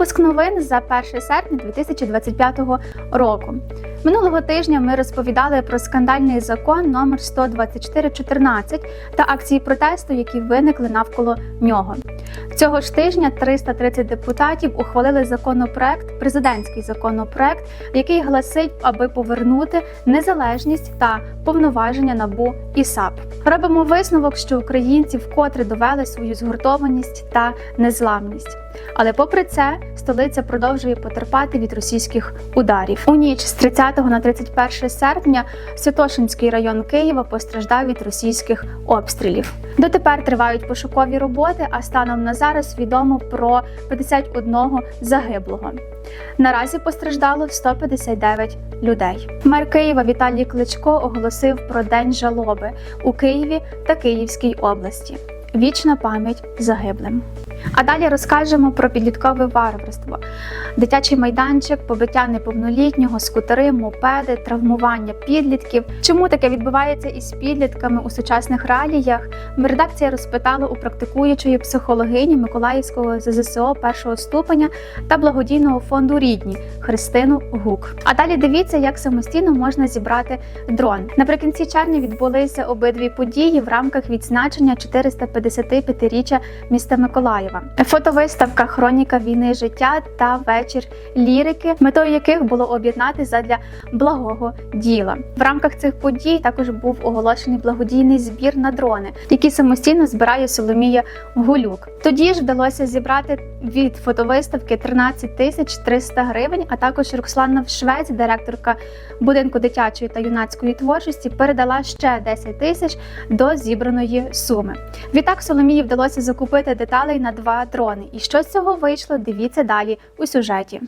Випуск новин за 1 серпня 2025 року. Минулого тижня ми розповідали про скандальний закон номер 12414 та акції протесту, які виникли навколо нього. Цього ж тижня 330 депутатів ухвалили законопроект, президентський законопроект, який гласить, аби повернути незалежність та повноваження НАБУ і САП. Робимо висновок, що українці вкотре довели свою згуртованість та незламність. Але попри це, столиця продовжує потерпати від російських ударів. У ніч з 30 на 31 серпня Святошинський район Києва постраждав від російських обстрілів. Дотепер тривають пошукові роботи, а станом на зараз відомо про 51 загиблого. Наразі постраждало 159 людей. Мер Києва Віталій Кличко оголосив про день жалоби у Києві та Київській області. Вічна пам'ять загиблим. А далі розкажемо про підліткове варварство, дитячий майданчик, побиття неповнолітнього, скутери, мопеди, травмування підлітків. Чому таке відбувається із підлітками у сучасних реаліях? Редакція розпитала у практикуючої психологині Миколаївського ЗЗСО першого ступеня та благодійного фонду Рідні Христину Гук. А далі дивіться, як самостійно можна зібрати дрон. Наприкінці червня відбулися обидві події в рамках відзначення 455-річчя міста Миколаєва. Фотовиставка Хроніка війни життя та вечір лірики, метою яких було об'єднати задля благого діла. В рамках цих подій також був оголошений благодійний збір на дрони, які самостійно збирає Соломія Гулюк. Тоді ж вдалося зібрати від фотовиставки 13 тисяч 300 гривень. А також Рокслана Швець, директорка будинку дитячої та юнацької творчості, передала ще 10 тисяч до зібраної суми. Відтак Соломії вдалося закупити деталей на два дрони. І що з цього вийшло? Дивіться далі у сюжеті.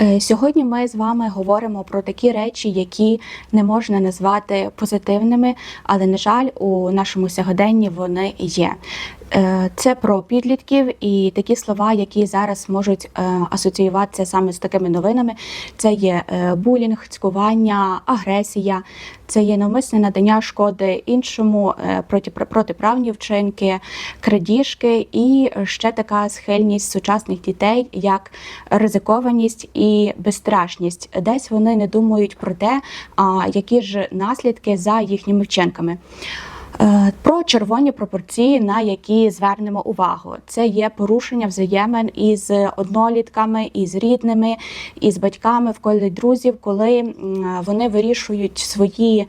Е, Сьогодні ми з вами говоримо про такі речі, які не можна назвати позитивними, але, на жаль, у нашому сьогоденні вони є. Е, Це про підлітків і такі слова, які зараз можуть е, асоціюватися саме з такими новинами. Це є е, булінг, цькування, агресія, це є навмисне надання шкоди іншому, проти, протиправні вчинки, крадіжки і ще така схильність сучасних дітей, як ризикованість і безстрашність. Десь вони не думають про те, які ж наслідки за їхніми вчинками. Е, Про червоні пропорції, на які звернемо увагу, це є порушення взаємин із однолітками, із рідними, із батьками в колі друзів, коли вони вирішують свої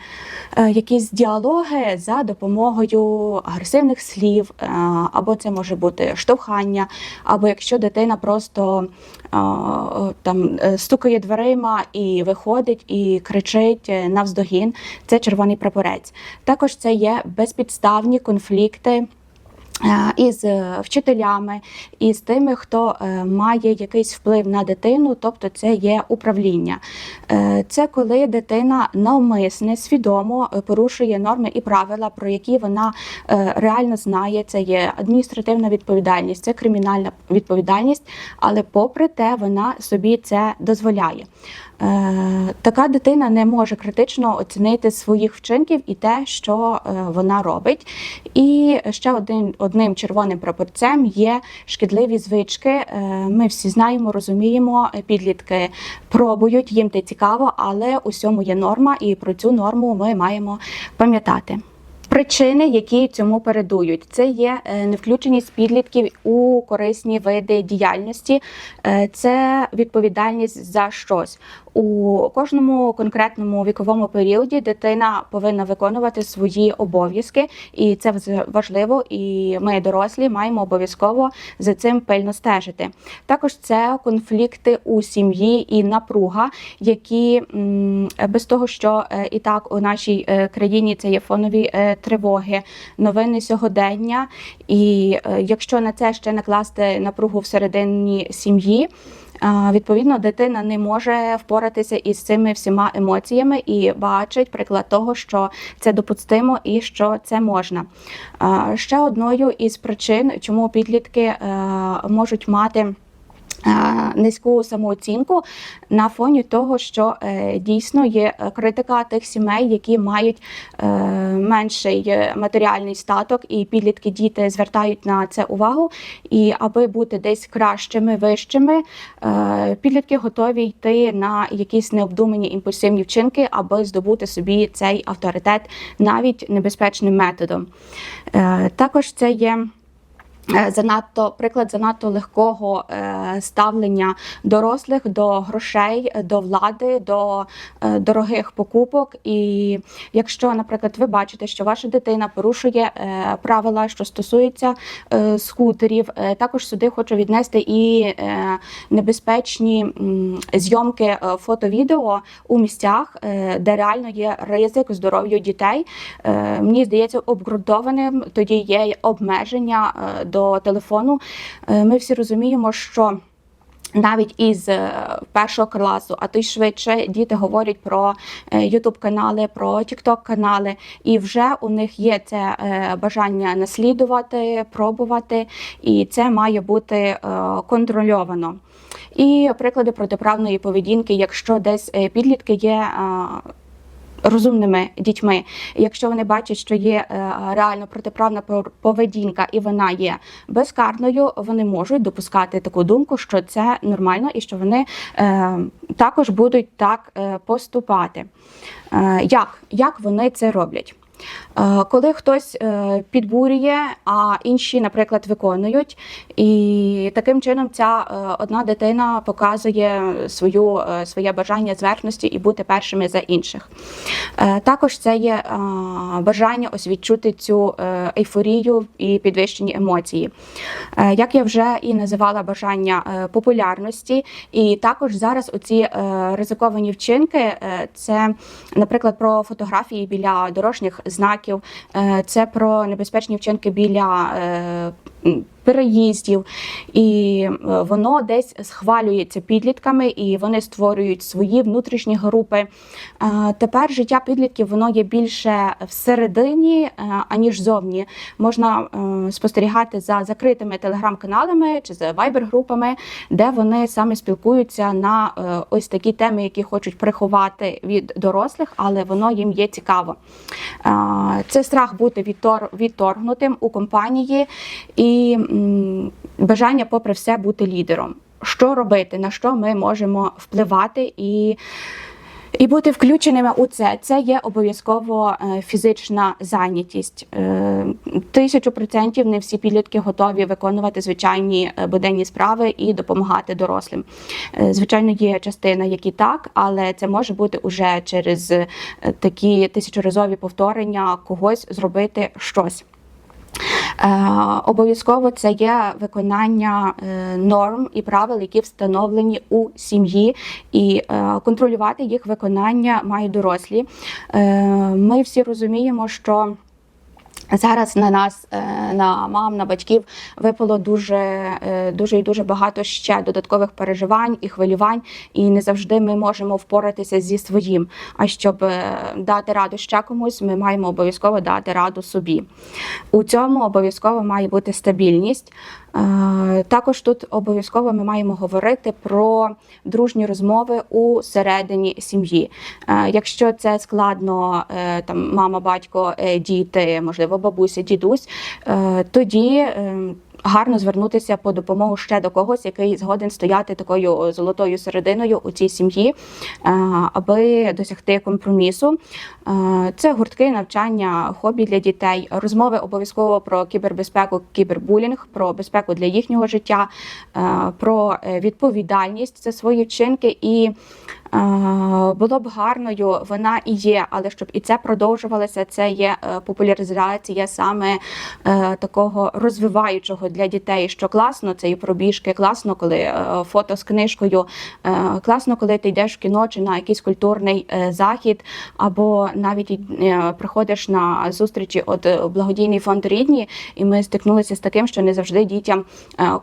е, якісь діалоги за допомогою агресивних слів, е, або це може бути штовхання, або якщо дитина просто там стукає дверима і виходить і кричить навздогін, це червоний прапорець. Також це є безпідставні конфлікти. е, Із е, вчителями, і з тими, хто е, має якийсь вплив на дитину, тобто це є управління. Це коли дитина навмисне, свідомо порушує норми і правила, про які вона реально знає. Це є адміністративна відповідальність, це кримінальна відповідальність, але попри те, вона собі це дозволяє. Е, Така дитина не може критично оцінити своїх вчинків і те, що е, вона робить. І ще один одним червоним прапорцем є шкідливі звички. Е, Ми всі знаємо, розуміємо, підлітки пробують, їм те цікаво, але усьому є норма, і про цю норму ми маємо пам'ятати. Причини, які цьому передують, це є невключеність підлітків у корисні види діяльності, це відповідальність за щось. У кожному конкретному віковому періоді дитина повинна виконувати свої обов'язки, і це важливо. І ми, дорослі, маємо обов'язково за цим пильно стежити. Також це конфлікти у сім'ї і напруга, які без того, що е, і так у нашій е, країні це є фонові е, тривоги, новини сьогодення. І якщо на це ще накласти напругу всередині сім'ї. Відповідно, дитина не може впоратися із цими всіма емоціями і бачить приклад того, що це допустимо і що це можна. Ще одною із причин, чому підлітки е, можуть мати Низьку самооцінку на фоні того, що е, дійсно є е, критика тих сімей, які мають е, менший е, матеріальний статок, і підлітки діти звертають на це увагу. І аби бути десь кращими, вищими, е, підлітки готові йти на якісь необдумані імпульсивні вчинки, аби здобути собі цей авторитет навіть небезпечним методом. Е, Також це є. Е, Занадто приклад занадто легкого е, ставлення дорослих до грошей, до влади, до е, дорогих покупок. І якщо, наприклад, ви бачите, що ваша дитина порушує правила, що стосуються скутерів, також сюди хочу віднести і небезпечні зйомки фото-відео у місцях, де реально є ризик здоров'ю дітей. Мені здається, обґрунтованим тоді є обмеження е, до телефону. Е, Ми всі розуміємо, що. Навіть із е, першого класу, а то й швидше діти говорять про ютуб канали, про TikTok канали, і вже у них є це е, бажання наслідувати, пробувати, і це має бути е, контрольовано. І приклади протиправної поведінки, якщо десь е, підлітки є. Розумними дітьми, якщо вони бачать, що є е, реально протиправна поведінка і вона є безкарною, вони можуть допускати таку думку, що це нормально і що вони е, також будуть так е, поступати. Як? як вони це роблять? Е, Коли хтось е, підбурює, а інші, наприклад, виконують, і таким чином ця е, одна дитина показує свою, своє бажання зверхності і бути першими за інших. Також це є бажання ось відчути цю ейфорію і підвищені емоції. Як я вже і називала бажання популярності, і також зараз оці ризиковані вчинки, це, наприклад, про фотографії біля дорожніх знаків, е, це про небезпечні вчинки біля е, переїздів, і е, воно десь схвалюється підлітками, і вони створюють свої внутрішні групи. Е, Тепер життя підлітків воно є більше всередині, е, аніж зовні. Можна спостерігати за закритими телеграм-каналами чи за вайбер-групами, де вони саме спілкуються на ось такі теми, які хочуть приховати від дорослих, але воно їм є цікаво. Це страх бути відтор- відторгнутим у компанії і бажання, попри все, бути лідером. Що робити, на що ми можемо впливати і. І бути включеними у це це є обов'язково е, фізична зайнятість. Е, Тисячу процентів не всі підлітки готові виконувати звичайні е, буденні справи і допомагати дорослим. Звичайно, є частина, які так, але це може бути уже через такі тисячоразові повторення когось зробити щось. Е, Обов'язково це є виконання е, норм і правил, які встановлені у сім'ї, і е, контролювати їх виконання мають дорослі. Ми всі розуміємо, що Зараз на нас, е, на мам, на батьків випало дуже, е, дуже і дуже багато ще додаткових переживань і хвилювань, і не завжди ми можемо впоратися зі своїм. А щоб е, дати раду ще комусь, ми маємо обов'язково дати раду собі. У цьому обов'язково має бути стабільність. Е, Також тут обов'язково ми маємо говорити про дружні розмови у середині сім'ї. Е, Якщо це складно, е, там мама, батько, діти, можливо, бабуся, дідусь, тоді. Гарно звернутися по допомогу ще до когось, який згоден стояти такою золотою серединою у цій сім'ї, е, аби досягти компромісу. Е, Це гуртки, навчання, хобі для дітей, розмови обов'язково про кібербезпеку, кібербулінг, про безпеку для їхнього життя, е, про відповідальність за свої вчинки і. Було б гарною, вона і є, але щоб і це продовжувалося, це є е, популяризація саме е, такого розвиваючого для дітей, що класно, це і пробіжки, класно, коли е, фото з книжкою, класно, коли ти йдеш в кіно чи на якийсь культурний захід, або навіть приходиш на зустрічі от благодійний фонд рідні, і ми стикнулися з таким, що не завжди дітям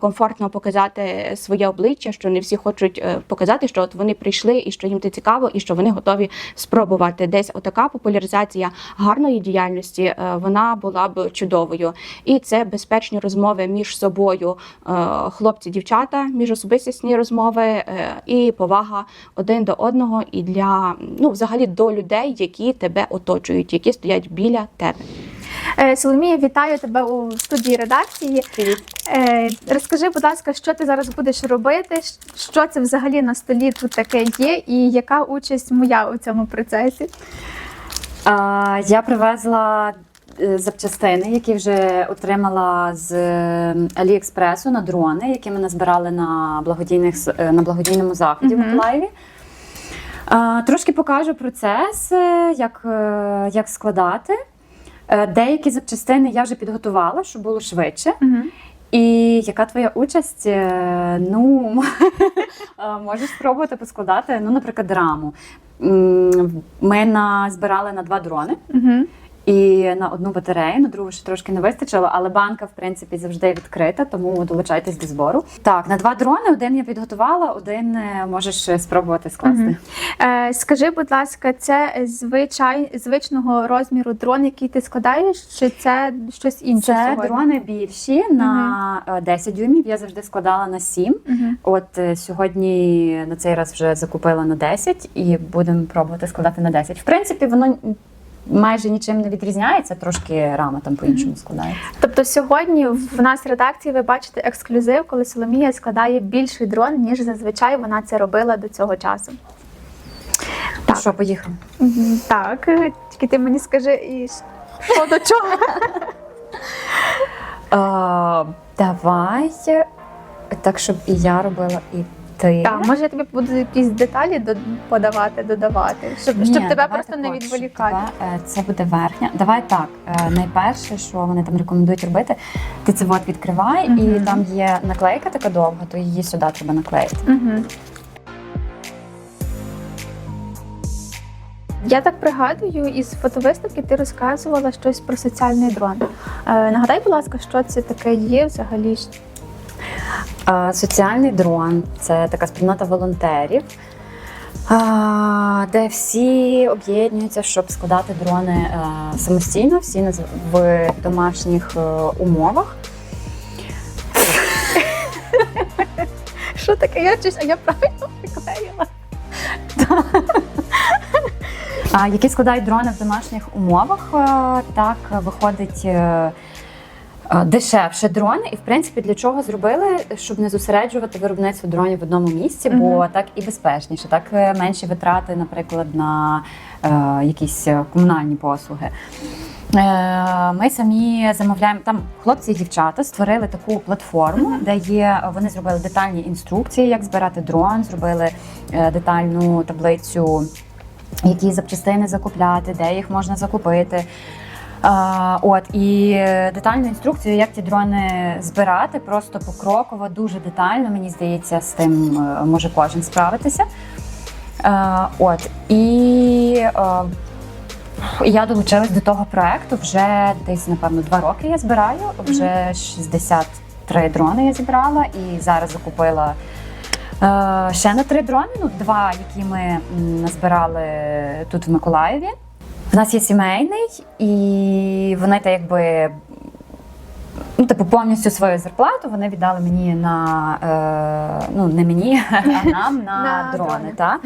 комфортно показати своє обличчя, що не всі хочуть показати, що от вони прийшли і що їм це цікаво і що вони готові спробувати. Десь отака популяризація гарної діяльності е, вона була б чудовою. І це безпечні розмови між собою, е, хлопці, дівчата, міжособистісні розмови е, і повага один до одного, і для ну, взагалі до людей, які тебе оточують, які стоять біля тебе. Е, Соломія, вітаю тебе у студії редакції. Е, Розкажи, будь ласка, що ти зараз будеш робити? Що це взагалі на столі тут таке є, і яка участь моя у цьому процесі? А, Я привезла е, запчастини, які вже отримала з Аліекспресу на дрони, які ми назбирали на благодійних на благодійному заході Мгм. в Миколаєві. Трошки покажу процес, як, як складати. Е, Деякі запчастини я вже підготувала, щоб було швидше. Угу. І яка твоя участь? Е, Ну, е, можеш спробувати поскладати, ну, наприклад, раму. Ми Ми назбирали на два дрони Угу. І на одну батарею, на другу ще трошки не вистачило, але банка, в принципі, завжди відкрита, тому долучайтесь до збору. Так, на два дрони один я підготувала, один е, можеш е, спробувати скласти. Мгм. Е, скажи, будь ласка, це звичай звичного розміру дрон, який ти складаєш, чи це щось інше? Це сьогодні? дрони більші на е, 10 дюймів. Я завжди складала на 7. Мгм. От е, сьогодні на цей раз вже закупила на 10 і будемо пробувати складати на 10. В принципі, воно майже нічим не відрізняється, трошки рама там по-іншому складається. Тобто сьогодні в нас в редакції ви бачите ексклюзив, коли Соломія складає більший дрон, ніж зазвичай вона це робила до цього часу. Так, що, поїхали? Так, тільки ти мені скажи, і що до чого? Давай так, щоб і я робила, і ти. Так, може я тобі буду якісь деталі подавати, додавати, щоб, Ні, щоб тебе просто не відволікати. тебе, е, Це буде верхня. Давай так. е, Найперше, що вони там рекомендують робити, ти це от відкривай, і там є наклейка така довга, то її сюди треба наклеїти. Угу. Я так пригадую, із фотовиставки ти розказувала щось про соціальний дрон. Е, нагадай, будь ласка, що це таке є взагалі? Соціальний дрон це така спільнота волонтерів, де всі об'єднуються, щоб складати дрони е, самостійно, всі в домашніх е, умовах. Що таке? Я чусь, а я правильно приклеїла. Які складають дрони в домашніх умовах, е, так виходить дешевше дрони. І в принципі для чого зробили, щоб не зосереджувати виробництво дронів в одному місці, бо Мгм. так і безпечніше, так е, менші витрати, наприклад, на е, якісь е, комунальні послуги. Е, Ми самі замовляємо там хлопці і дівчата створили таку платформу, де є вони зробили детальні інструкції, як збирати дрон, зробили детальну таблицю які запчастини закупляти, де їх можна закупити. А, от і детальну інструкцію, як ті дрони збирати, просто покроково, дуже детально. Мені здається, з тим е, може кожен справитися. А, от і е, я долучилась до того проекту вже десь, напевно, два роки я збираю. Вже 63 дрони я зібрала і зараз закупила. Е, ще на три дрони, ну два, які ми назбирали тут в Миколаєві. В нас є сімейний, і вони та якби ну, типу, повністю свою зарплату вони віддали мені на е, ну не мені, а нам на, На дрони. дрони. Та?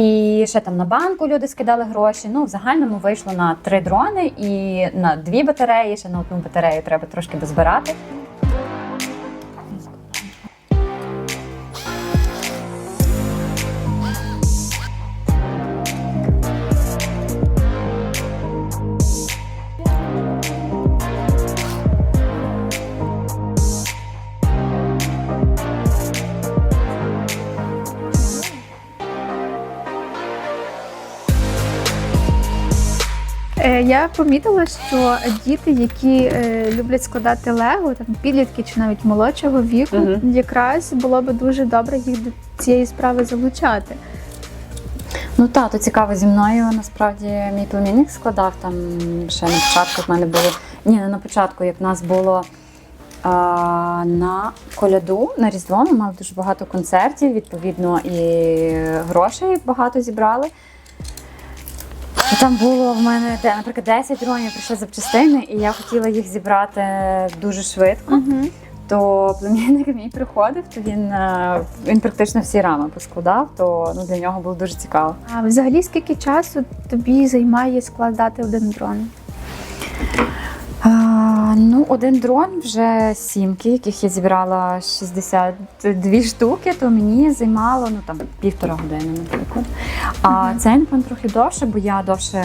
І ще там на банку люди скидали гроші. Ну, в загальному вийшло на три дрони і на дві батареї. Ще на одну батарею треба трошки дозбирати. Я помітила, що діти, які е, люблять складати лего, там підлітки чи навіть молодшого віку, Мгм. якраз було би дуже добре їх до цієї справи залучати. Ну так, то цікаво зі мною. Насправді мій племінник складав там ще на початку. В мене було ні, не на початку, як в нас було а, на коляду на Різдво ми мали дуже багато концертів, відповідно, і грошей багато зібрали. І там було в мене, наприклад, 10 дронів прийшли запчастини, і я хотіла їх зібрати дуже швидко. Угу. То племінник мій приходив, то він, е, він практично всі рами поскладав, то ну, для нього було дуже цікаво. А взагалі скільки часу тобі займає складати один дрон? А, ну, один дрон вже сімки, яких я зібрала 62 штуки, то мені займало ну, там, півтора години, наприклад. А цей напевно трохи довше, бо я довше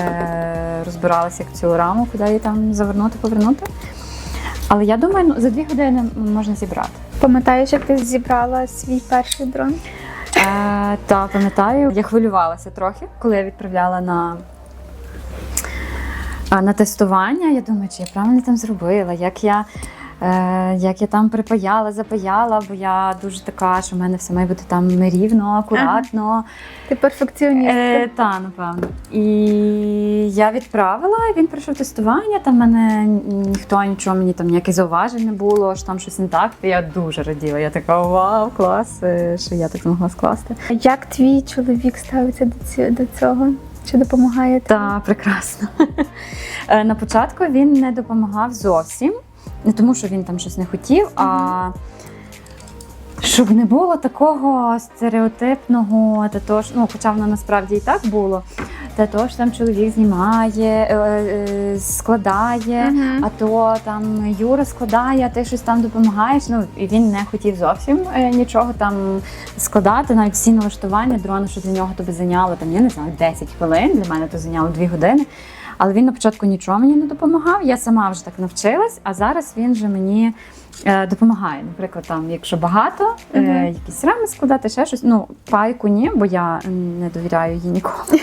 розбиралася, як цю раму, куди її там завернути, повернути. Але я думаю, ну, за дві години можна зібрати. Пам'ятаєш, як ти зібрала свій перший дрон? Е, та пам'ятаю, я хвилювалася трохи, коли я відправляла на, а, на тестування. Я думаю, чи я правильно там зробила, як я, е, як я там припаяла, запаяла, бо я дуже така, що в мене все має бути там рівно, акуратно. Ти перфекціоніст. Е, та, напевно. І я відправила, і він пройшов тестування. Там в мене ніхто нічого мені там ніяких зауважень не було, що там щось не так. Я дуже раділа. Я така вау, клас, е, що я так змогла скласти. Як твій чоловік ставиться до цього? Чи допомагає Так, Та прекрасно. Е, На початку він не допомагав зовсім, не тому, що він там щось не хотів, а щоб не було такого стереотипного, та ну, хоча воно насправді і так було. Та то ж там чоловік знімає, е, е, складає, а то там Юра складає, а ти щось там допомагаєш. Ну і він не хотів зовсім е, нічого там складати. Навіть всі налаштування дрону, що для нього тобі зайняло там, я не знаю, 10 хвилин. Для мене то зайняло 2 години. Але він на початку нічого мені не допомагав. Я сама вже так навчилась, а зараз він же мені е, допомагає. Наприклад, там, якщо багато, Мгм. якісь рами складати, ще щось. Ну, пайку ні, бо я не довіряю їй нікому.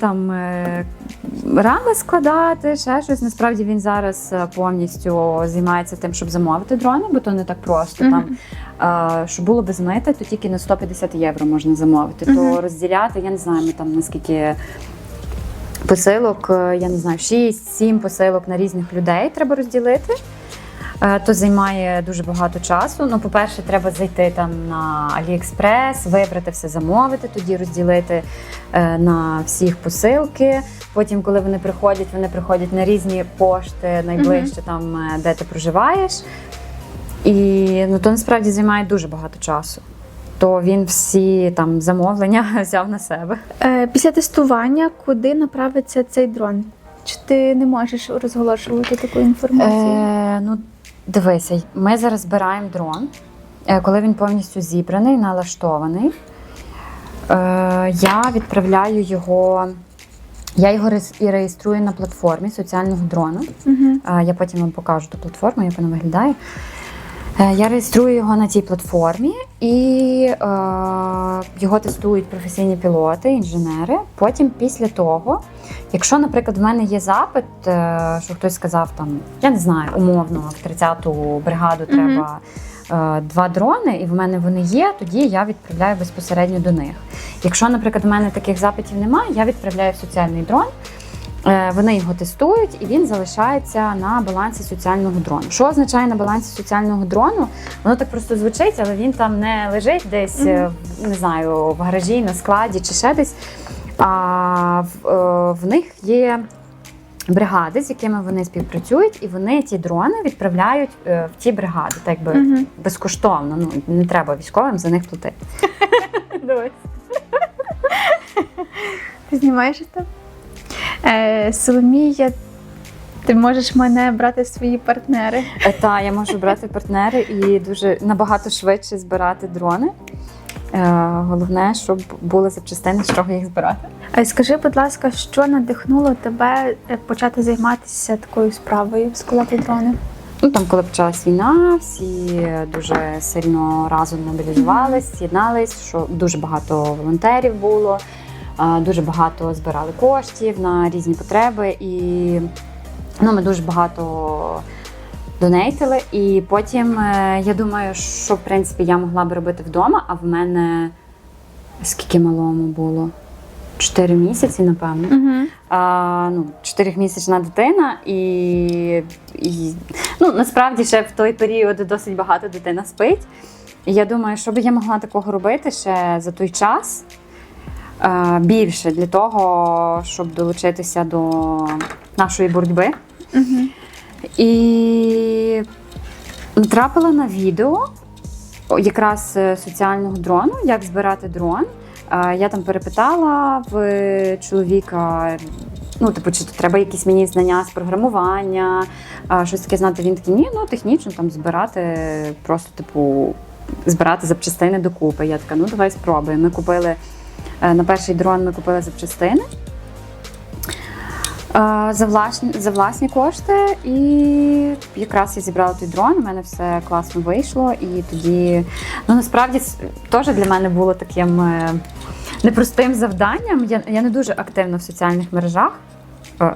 Там е, рами складати, ще щось. Насправді він зараз е, повністю займається тим, щоб замовити дрони, бо то не так просто. Там, щоб було без мита, то тільки на 150 євро можна замовити. То розділяти, я не знаю, ми там наскільки. Посилок, е, я не знаю, 6-7 посилок на різних людей треба розділити. Е, То займає дуже багато часу. Ну, по-перше, треба зайти там на AliExpress, вибрати все, замовити, тоді розділити е, на всіх посилки. Потім, коли вони приходять, вони приходять на різні пошти, найближче там, е, де ти проживаєш. І ну, то насправді займає дуже багато часу. То він всі там замовлення взяв на себе. Після тестування, куди направиться цей дрон? Чи ти не можеш розголошувати таку інформацію? Е, ну, дивися, ми зараз збираємо дрон, е, коли він повністю зібраний, налаштований. Е, я відправляю його. Я його і реєструю на платформі соціального дрона. Мгм. Е, Я потім вам покажу ту платформу, як вона виглядає. Е, Я реєструю його на цій платформі і е, його тестують професійні пілоти, інженери. Потім, після того, якщо, наприклад, в мене є запит, е, що хтось сказав там, я не знаю, умовно, в 30-ту бригаду Мгм. треба е, два дрони, і в мене вони є, тоді я відправляю безпосередньо до них. Якщо, наприклад, в мене таких запитів немає, я відправляю в соціальний дрон. Е, Вони його тестують, і він залишається на балансі соціального дрону. Що означає на балансі соціального дрону? Воно так просто звучить, але він там не лежить десь, е, в- не знаю, в гаражі, на складі чи ще десь. А в, е, в них є бригади, з якими вони співпрацюють, і вони ті дрони відправляють в ті бригади, так би Мгм. безкоштовно. Ну не треба військовим за них платити. Ти знімаєш це? Е, Соломія, ти можеш мене брати свої партнери. Е, Та я можу брати партнери і дуже набагато швидше збирати дрони. Е, Головне, щоб були запчастини, з чого їх збирати. Е, Скажи, будь ласка, що надихнуло тебе почати займатися такою справою складати дрони? Ну там, коли почалась війна, всі дуже сильно разом мобілізувались, з'єднались, що дуже багато волонтерів було, дуже багато збирали коштів на різні потреби, і ну, ми дуже багато донейтили. І потім е, я думаю, що в принципі я могла б робити вдома, а в мене скільки малому було? 4 місяці, напевно. Угу. а, ну, 4-місячна дитина, і, і ну, насправді ще в той період досить багато дитина спить. І я думаю, що би я могла такого робити ще за той час більше для того, щоб долучитися до нашої боротьби. Угу. І натрапила на відео якраз е, соціального дрону, як збирати дрон. Е, Я там перепитала в чоловіка, ну, типу, чи треба якісь мені знання з програмування, щось таке знати. Він такий, ні, ну технічно там збирати, просто, типу, збирати запчастини докупи. Я така, ну давай спробуємо. Ми купили е, на перший дрон, ми купили запчастини. Е, За власні, за власні кошти, і якраз я зібрала той дрон. У мене все класно вийшло. І тоді, ну насправді теж для мене було таким е, непростим завданням. Я, я не дуже активна в соціальних мережах.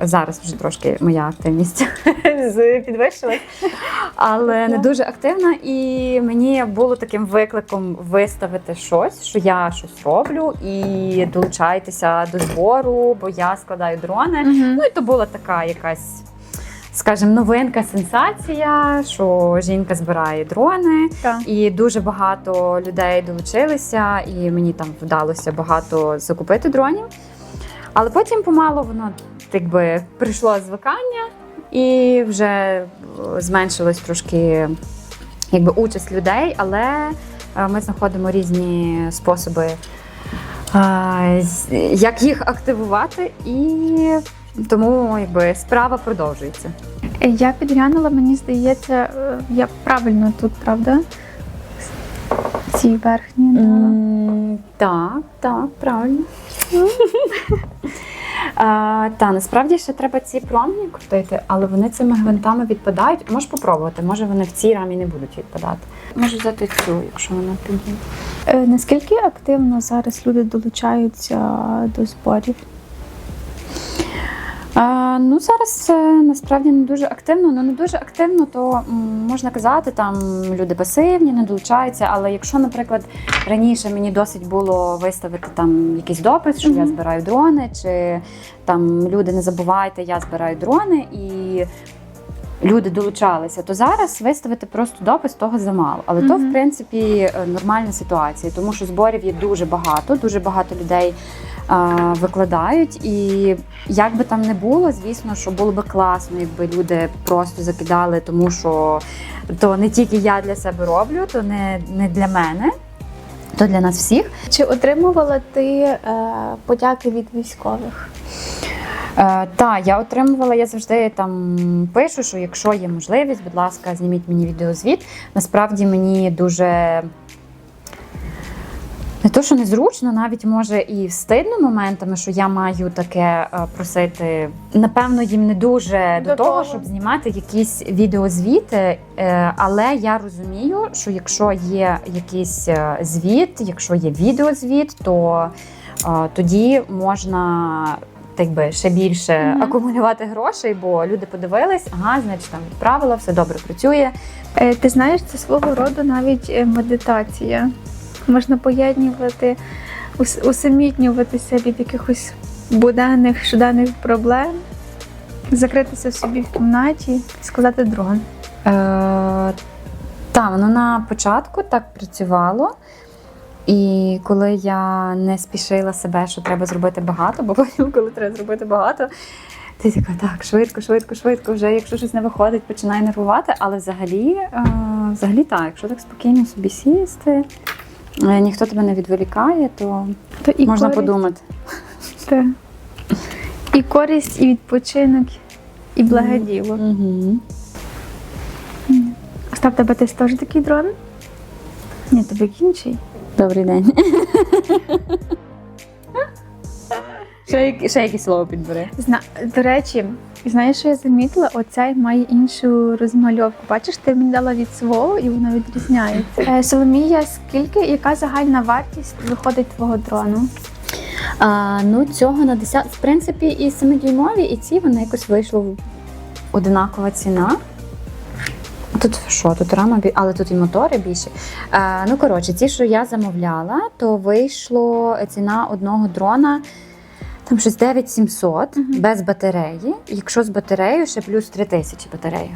Зараз вже трошки моя активність підвищилась, але не дуже активна. І мені було таким викликом виставити щось, що я щось роблю, і долучайтеся до збору, бо я складаю дрони. Ну і то була така якась, скажімо, новинка, сенсація, що жінка збирає дрони, Так. і дуже багато людей долучилися, і мені там вдалося багато закупити дронів. Але потім помало воно якби прийшло звикання, і вже е, зменшилось трошки якби, участь людей, але е, ми знаходимо різні способи, е, як їх активувати, і тому якби, справа продовжується. Я підглянула, мені здається, я правильно тут, правда? Ці верхні. Так, так, правильно. А, та насправді ще треба ці промені крутити, але вони цими гвинтами відпадають. Можеш попробувати, може вони в цій рамі не будуть відпадати. Можу взяти цю, якщо вона підійде. Е, Наскільки активно зараз люди долучаються до зборів? А, ну зараз насправді не дуже активно. Ну не дуже активно, то можна казати, там люди пасивні, не долучаються. Але якщо, наприклад, раніше мені досить було виставити там якийсь допис, що я збираю дрони, чи там люди не забувайте, я збираю дрони і. Люди долучалися, то зараз виставити просто допис того замало. Але то, в принципі, е, нормальна ситуація, тому що зборів є дуже багато, дуже багато людей а, викладають. І як би там не було, звісно, що було би класно, якби люди просто закидали, тому що то не тільки я для себе роблю, то не, не для мене, то для нас всіх. Чи отримувала ти е, подяки від військових? Е, та, я отримувала, я завжди там пишу, що якщо є можливість, будь ласка, зніміть мені відеозвіт. Насправді мені дуже. Не то, що незручно, навіть може і стидно моментами, що я маю таке е, просити. Напевно, їм не дуже до, До того, того. щоб знімати якісь відеозвіти. Е, але я розумію, що якщо є якийсь звіт, якщо є відеозвіт, то тоді можна так би ще більше Мгм. акумулювати грошей, бо люди подивились, ага, значить там відправила, все добре працює. Е, Ти знаєш, це свого роду навіть е, медитація. Можна поєднувати, ус- усамітнюватися від якихось буденних щоденних проблем, закритися в собі в кімнаті сказати дрон. Е, та, воно на початку так працювало. І коли я не спішила себе, що треба зробити багато, бо потім, коли треба зробити багато, ти така, так, швидко, швидко, швидко, вже якщо щось не виходить, починає нервувати. Але взагалі, е, взагалі так, якщо так спокійно собі сісти, е, ніхто тебе не відволікає, то То і можна користь, подумати. та. І користь, і відпочинок, і благе діло. Угу. Остап, тебе теж теж такий дрон? Ні, тобі інший. Добрий день. Ще, ще якесь слово підбери. Зна... До речі, знаєш, що я замітила? Оцей має іншу розмальовку. Бачиш, ти мені дала від свого і воно відрізняється. Е, Соломія, скільки, яка загальна вартість виходить твого дрону? А, ну, цього на 10, в принципі, і 7-дюймові, і ці вони якось вийшло в- одинакова ціна. Тут що, тут рама, бі- але тут і мотори більше. А, ну, коротше, ті, що я замовляла, то вийшло ціна одного дрона Там щось 9700 Мгм. без батареї. Якщо з батареєю ще плюс 3000 батарея,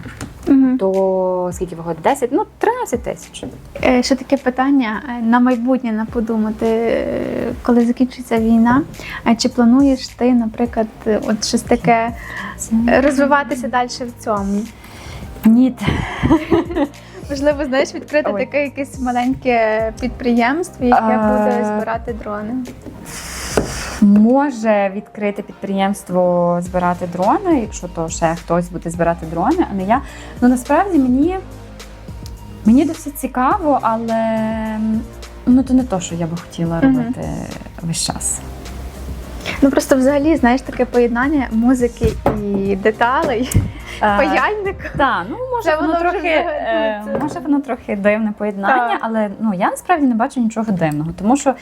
Мгм. то скільки виходить? 10? Ну, 13 тисяч. Е, Ще таке питання е, на майбутнє на подумати, е, коли закінчиться війна. е, Чи плануєш ти, наприклад, е, от щось таке е, розвиватися далі в цьому? Ні. Можливо, знаєш, відкрити Ой. таке якесь маленьке підприємство, яке А. буде збирати дрони. Може відкрити підприємство збирати дрони, якщо то ще хтось буде збирати дрони, а не я. Ну насправді мені, мені досить цікаво, але ну, то не то, що я би хотіла робити весь час. Ну просто взагалі, знаєш, таке поєднання музики і деталей, Е, паяльник. Так, ну може воно, воно трохи е, може воно трохи дивне поєднання, Так. але ну я насправді не бачу нічого дивного, тому що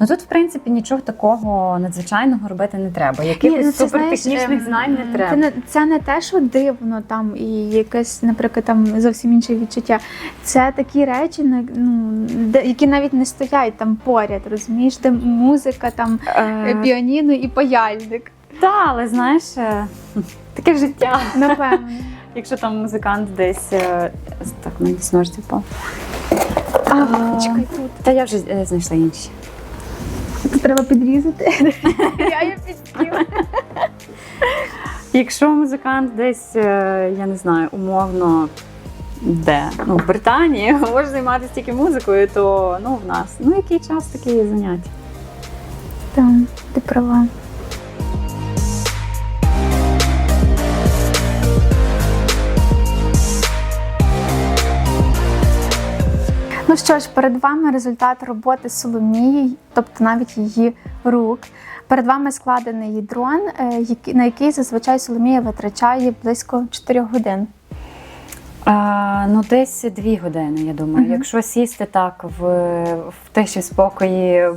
ну тут в принципі нічого такого надзвичайного робити не треба. Якихось ну, супертехнічних знань ем, не треба. Це не, це не те, що дивно там і якесь, наприклад, там зовсім інше відчуття. Це такі речі, ну, де, які навіть не стоять там поряд, розумієш, де музика, там Е, піаніно і паяльник. Та, але знаєш, е, таке життя. Напевно. Якщо там музикант десь е, так мені з ножці впав. А, чекай тут. Та я вже е, знайшла інші. Треба підрізати. Я її підспів. Якщо музикант десь, е, я не знаю, умовно. Де? Ну, в Британії може займатися тільки музикою, то ну в нас. Ну, який час такі є заняття. Так, ти права. Ну що ж, перед вами результат роботи Соломії, тобто навіть її рук. Перед вами складений дрон, е, на який зазвичай Соломія витрачає близько 4 годин. А, ну, десь дві години, я думаю. Угу. Якщо сісти так в, в тиші спокої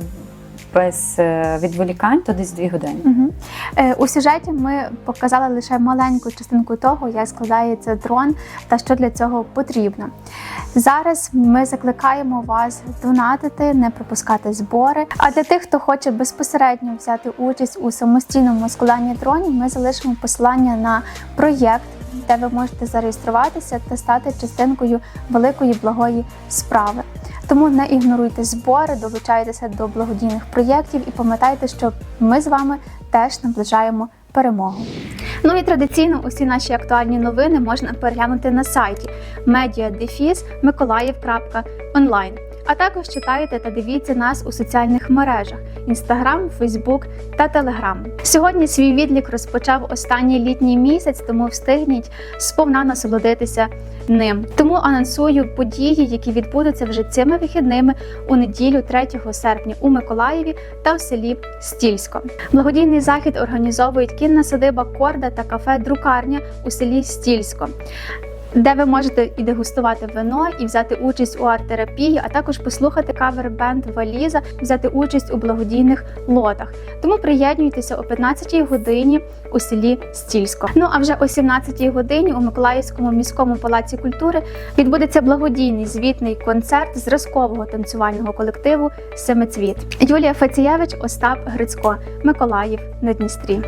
без е, відволікань, то десь дві години. Угу. Е, у сюжеті ми показали лише маленьку частинку того, як складається дрон та що для цього потрібно. Зараз ми закликаємо вас донатити, не пропускати збори. А для тих, хто хоче безпосередньо взяти участь у самостійному складанні дронів, ми залишимо посилання на проєкт. Де ви можете зареєструватися та стати частинкою великої благої справи. Тому не ігноруйте збори, долучайтеся до благодійних проєктів і пам'ятайте, що ми з вами теж наближаємо перемогу. Ну і традиційно усі наші актуальні новини можна переглянути на сайті media.mykolaїв.онлайн. А також читайте та дивіться нас у соціальних мережах: Instagram, Facebook та Telegram. Сьогодні свій відлік розпочав останній літній місяць, тому встигніть сповна насолодитися ним. Тому анонсую події, які відбудуться вже цими вихідними у неділю 3 серпня у Миколаєві та в селі Стільсько. Благодійний захід організовують кінна садиба Корда та кафе Друкарня у селі Стільсько. Де ви можете і дегустувати вино, і взяти участь у арт-терапії, а також послухати кавер-бенд Валіза, взяти участь у благодійних лотах. Тому приєднуйтеся о 15-й годині у селі Стільсько. Ну а вже о 17-й годині у Миколаївському міському палаці культури відбудеться благодійний звітний концерт зразкового танцювального колективу Семицвіт. Юлія Фацієвич, Остап Грицько, Миколаїв на Дністрі.